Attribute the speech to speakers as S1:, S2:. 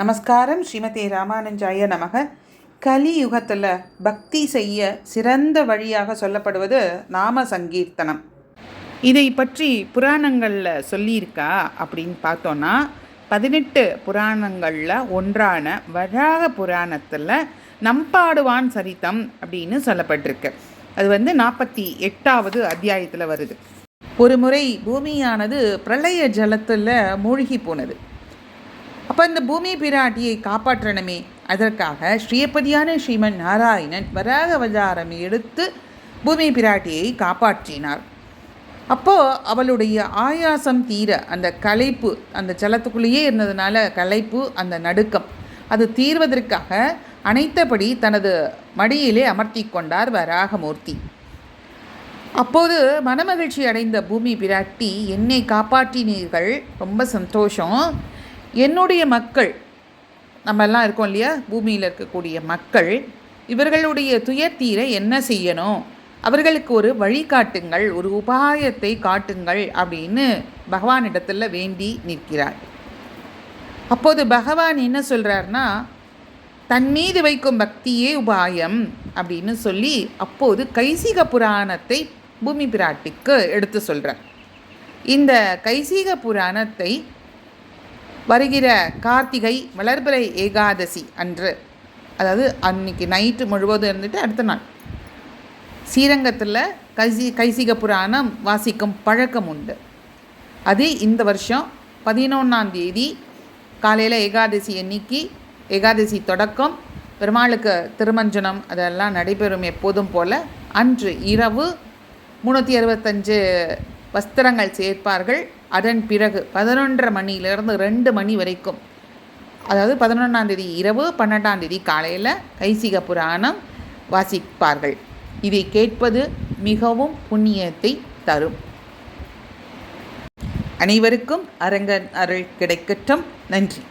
S1: நமஸ்காரம். ஸ்ரீமதி ராமானுஜாய நமக. கலியுகத்தில் பக்தி செய்ய சிறந்த வழியாக சொல்லப்படுவது நாம சங்கீர்த்தனம். இதை பற்றி புராணங்களில் சொல்லியிருக்கா அப்படின்னு பார்த்தோன்னா பதினெட்டு புராணங்களில் ஒன்றான வராக புராணத்தில் நம்பாடுவான் சரித்தம் அப்படின்னு சொல்லப்பட்டிருக்கு. அது வந்து நாற்பத்தி எட்டாவது அத்தியாயத்தில் வருது. ஒரு முறை பூமியானது பிரளய ஜலத்தில் மூழ்கி போனது. அப்போ இந்த பூமி பிராட்டியை காப்பாற்றணுமே. அதற்காக ஸ்ரீயபதியான ஸ்ரீமன் நாராயணன் வராக அவதாரம் எடுத்து பூமி பிராட்டியை காப்பாற்றினார். அப்போது அவளுடைய ஆயாசம் தீர அந்த களைப்பு அந்த ஜலத்துக்குள்ளேயே இருந்ததுனால களைப்பு அந்த நடுக்கம் அது தீர்வதற்காக அனைத்தபடி தனது மடியிலே அமர்த்தி கொண்டார் வராகமூர்த்தி. அப்போது மனமகிழ்ச்சி அடைந்த பூமி பிராட்டி என்னை காப்பாற்றினீர்கள் ரொம்ப சந்தோஷம். என்னுடைய மக்கள் நம்ம எல்லாம் இருக்கோம் இல்லையா? பூமியில் இருக்கக்கூடிய மக்கள் இவர்களுடைய துயர் தீர என்ன செய்யணும்? அவர்களுக்கு ஒரு வழிகாட்டுங்கள் ஒரு உபாயத்தை காட்டுங்கள் அப்படின்னு பகவானிடத்தில் வேண்டி நிற்கிறார். அப்போது பகவான் என்ன சொல்கிறார்னா தன் மீது வைக்கும் பக்தியே உபாயம் அப்படின்னு சொல்லி அப்போது கைசிக புராணத்தை பூமி பிராட்டிக்கு எடுத்து சொல்கிறார் இந்த கைசிக புராணத்தை வருகிற கார்த்திகை வளர்பிறை ஏகாதசி அன்று. அதாவது அன்னைக்கு நைட்டு முழுவதும் இருந்துட்டு அடுத்த நாள். ஸ்ரீரங்கத்தில் கைசி கைசிக புராணம் வாசிக்கும் பழக்கம் உண்டு. அது இந்த வருஷம் பதினொன்றாம் தேதி காலையில் ஏகாதசி எண்ணிக்கை ஏகாதசி தொடக்கம் பெருமாளுக்கு திருமஞ்சனம் அதெல்லாம் நடைபெறும் எப்போதும் போல் அன்று இரவு முந்நூற்றி அறுபத்தஞ்சு வஸ்திரங்கள் சேர்ப்பார்கள். அதன் பிறகு பதினொன்றரை மணியிலிருந்து ரெண்டு மணி வரைக்கும் அதாவது பதினொன்றாந்தேதி இரவு பன்னெண்டாந்தேதி காலையில் கைசிக புராணம் வாசிப்பார்கள். இதை கேட்பது மிகவும் புண்ணியத்தை தரும். அனைவருக்கும் அரங்கன் அருள் கிடைக்கட்டும். நன்றி.